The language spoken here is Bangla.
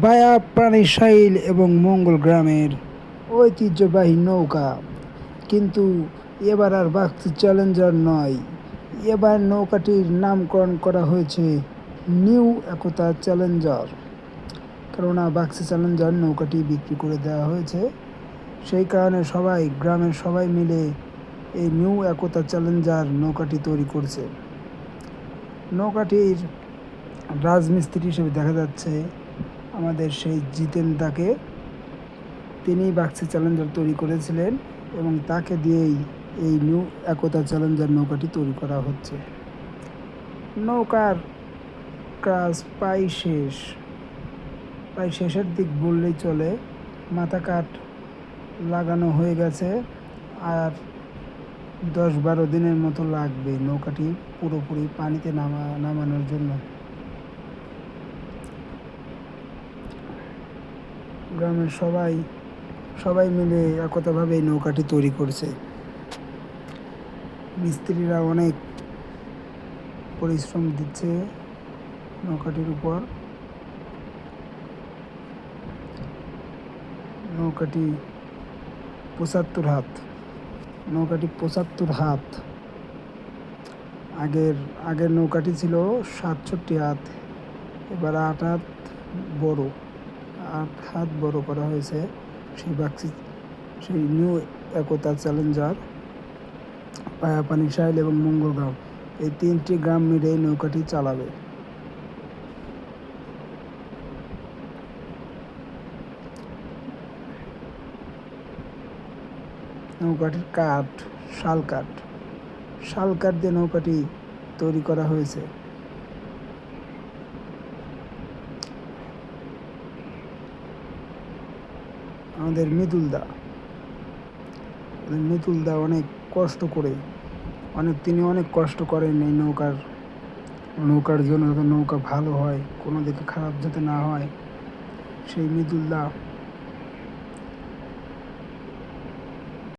বায়া প্রাণীশাইল এবং মঙ্গল গ্রামের ঐতিহ্যবাহী নৌকা। কিন্তু এবার আর বাক্সি চ্যালেঞ্জার নয়। এবার নৌকাটির নামকরণ করা হয়েছে নিউ একতা চ্যালেঞ্জার। কেননা বাক্সি চ্যালেঞ্জার নৌকাটি বিক্রি করে দেওয়া হয়েছে। সেই কারণে সবাই, গ্রামের সবাই মিলে এই নিউ একতা চ্যালেঞ্জার নৌকাটি তৈরি করছে। নৌকাটির রাজমিস্ত্রি হিসেবে দেখা যাচ্ছে আমাদের সেই জিতেন দাকে তিনি বাক্সি চ্যালেঞ্জার তৈরি করেছিলেন এবং তাকে দিয়েই এই নিউ একতা চ্যালেঞ্জার নৌকাটি তৈরি করা হচ্ছে। নৌকার কাজ প্রায় শেষ। প্রায় শেষের দিক বললেই চলে, মাথা কাঠ লাগানো হয়ে গেছে আর দশ বারো দিনের মতো লাগবে নৌকাটি পুরোপুরি পানিতে নামা, নামানোর জন্য। গ্রামের সবাই সবাই মিলে একতাভাবে এই নৌকাটি তৈরি করছে। মিস্ত্রিরা অনেক পরিশ্রম দিচ্ছে নৌকাটির উপর। নৌকাটি পঁচাত্তর হাত। নৌকাটি পঁচাত্তর হাত। আগের আগের নৌকাটি ছিল সাতষট্টি হাত। এবার আট হাত বড়। আট হাত বড় করা হয়েছে। সেই বাক্সি, সেই নিউ একতা চ্যালেঞ্জার, পায়াপানি সাইল এবং মঙ্গলগ্রাম, এই তিনটি গ্রাম মিলে নৌকাটি চালাবে। নৌকাটির কাঠ, শাল কাঠ শাল কাঠ দিয়ে নৌকাটি তৈরি করা হয়েছে। আমাদের মৃদুল দা মৃদুল দা অনেক কষ্ট করে, অনেক, তিনি অনেক কষ্ট করেন এই নৌকার নৌকার জন্য যাতে নৌকা ভালো হয়, কোনো দিকে খারাপ যাতে না হয়। সেই মৃদুল দা